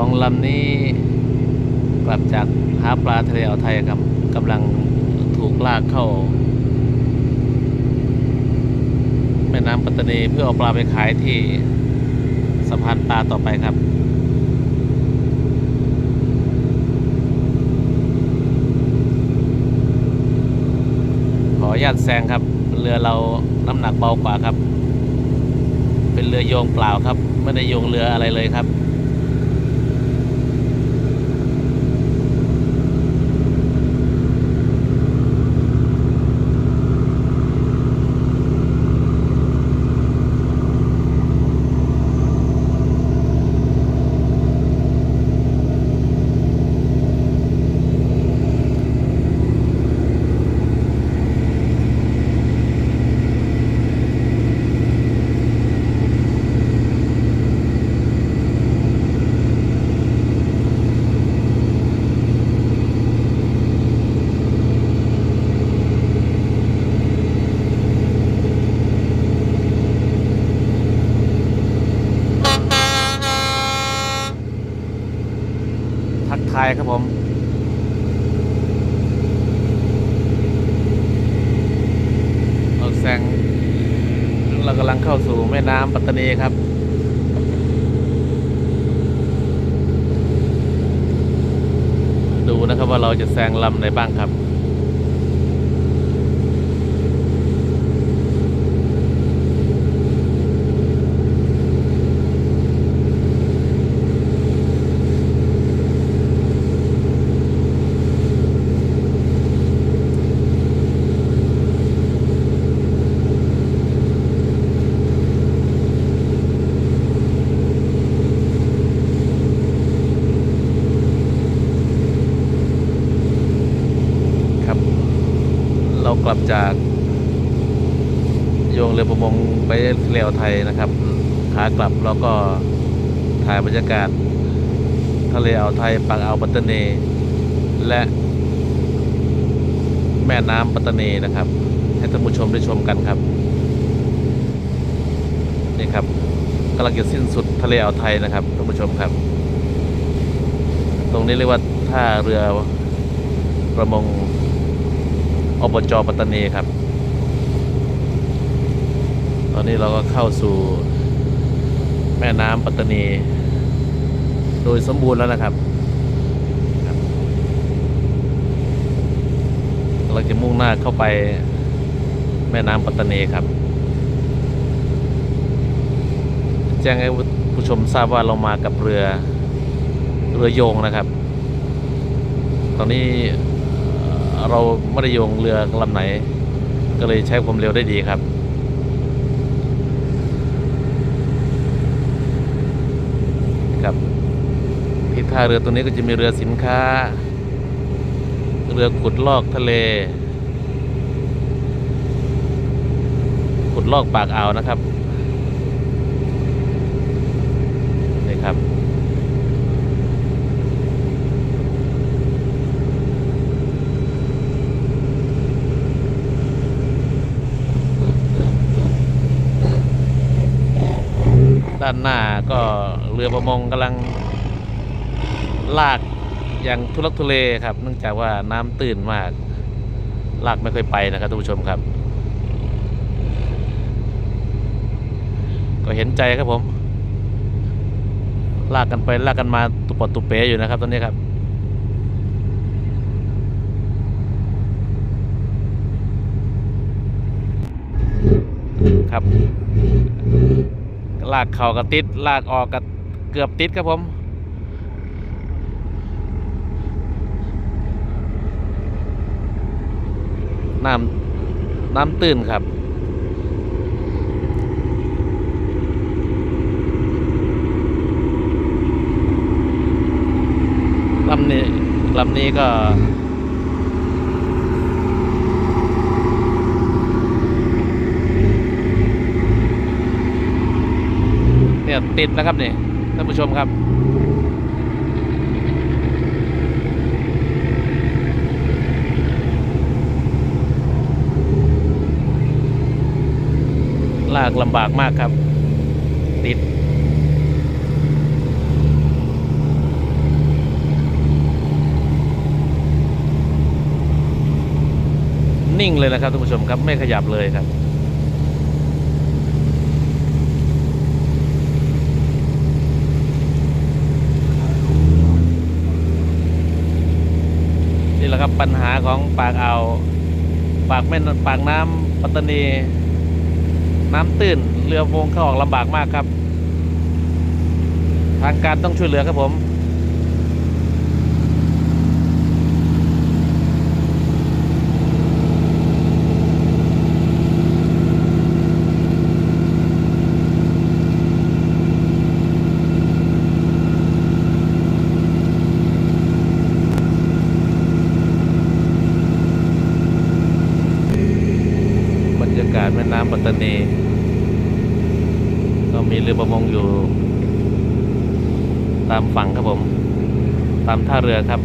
องลำนี้กลับจากหาปลาทะเลอ่าวไทยครับกำลังถูกลากเข้า แม่น้ำปัตตานีเพื่อเอาปลาไปขายที่สะพานปลาต่อไปครับขออนุญาตแซงครับ เรือเราน้ำหนักเบากว่าครับ เป็นเรือโยงเปล่าครับ ไม่ได้โยงเรืออะไรเลยครับ ทักทายครับผมเราแซงเรากำลังเข้าสู่แม่น้ำปัตตานีครับดูนะครับว่าเราจะแซงลำไหนบ้างครับครับ เรา กลับจาก โยงเรือประมงไปเรืออ่าวไทยนะครับขากลับเราก็ถ่ายบรรยากาศ ทะเลอ่าวไทยปากอ่าวปัตตานี และแม่น้ำปัตตานีนะครับ ให้ท่านผู้ชมได้ชมกันครับนี่ครับกำลังจะสิ้นสุดทะเลอ่าวไทยนะครับท่านผู้ชมครับ ตรงนี้เรียกว่าท่าเรือประมง อบจปัตตานีครับ ตอนนี้เราก็เข้าสู่แม่น้ำปัตตานี โดยสมบูรณ์แล้วนะครับเราจะมุ่งหน้าเข้าไปแม่น้ำปัตตานีครับ แจ้งให้ผู้ชมทราบว่าเรามากับเรือเรือโยงนะครับ ตอนนี้ เราไม่ได้โยงเรือลำไหน ก็เลยใช้ความเร็วได้ดีครับครับที่ท่าเรือตรงนี้ก็จะมีเรือสินค้า เรือขุดลอกทะเล ขุดลอกปากอ่าวนะครับนี่ครับ ด้านหน้าก็เรือประมงกำลังลากอย่างทุลักทุเลครับ เนื่องจากว่าน้ำตื้นมาก ลากไม่ค่อยไปนะครับท่านผู้ชมครับ ก็เห็นใจครับผม ลากกันไปลากกันมาตุปตุเปอยู่นะครับ ตอนนี้ครับครับ ลากเข่ากับติดลากออกกับเกือบติดครับผมน้ำน้ำตื้นครับลำนี้ลำนี้ก็ บติดนะครับนี่ท่านผู้ชมครับลากลำบากมากครับ ติด นิ่งเลยนะครับท่านผู้ชมครับไม่ขยับเลยครับ นะครับปัญหาของปากอ่าวปากแม่นปากน้ำปัตตานี น้ำตื้นเรือโฟงเข้าออกลำบากมากครับ ทางการต้องช่วยเหลือครับผม บรรยากาศแม่น้ำปั ตานี ก็มีเรือประมงอยู่ ตามฝั่งครับผม ตามท่าเรือครับ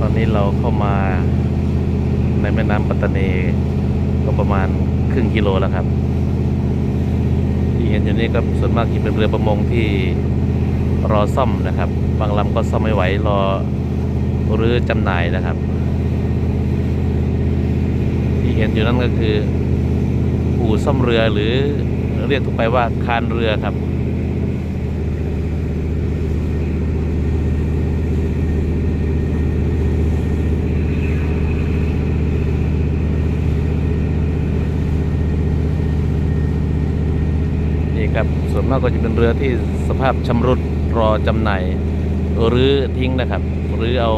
ตอนนี้เราเข้ามาในแม่น้ำปัตตานีก็ประมาณครึ่งกิโลแล้วครับ ที่เห็นอยู่นี่ก็ส่วนมากที่เป็นเรือประมงที่รอซ่อมนะครับ บางลำก็ซ่อมไม่ไหวรอหรือจำหน่ายนะครับ ที่เห็นอยู่นั่นก็คืออู่ซ่อมเรือหรือเรียกทั่วไปว่าคานเรือครับ ครับส่วนมากก็จะเป็นเรือที่สภาพชำรุดรอจำหน่ายหรือทิ้งนะครับ หรือเอา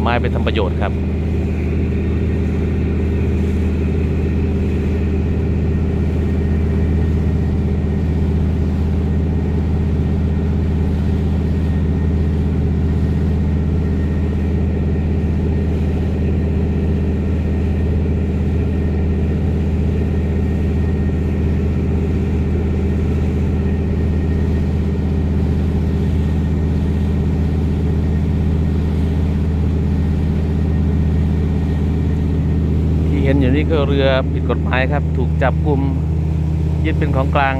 ไม้ไปทำประโยชน์ครับ ที่เห็นอยู่นี่ก็เรือผิดกฎหมายครับ ถูกจับกลุ่มยึดเป็นของกลาง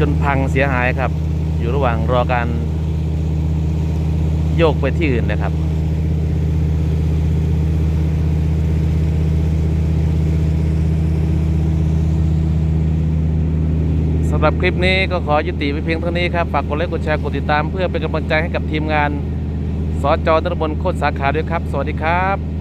จนพังเสียหายครับ อยู่ระหว่างรอการโยกไปที่อื่นนะครับสำหรับคลิปนี้ก็ขอยุติไว้เพียงเท่านี้ครับ ฝากกดไลค์ กดแชร์ กดติดตามเพื่อเป็นกำลังใจให้กับทีมงาน สจนรบลโคตรสาขาด้วยครับ สวัสดีครับ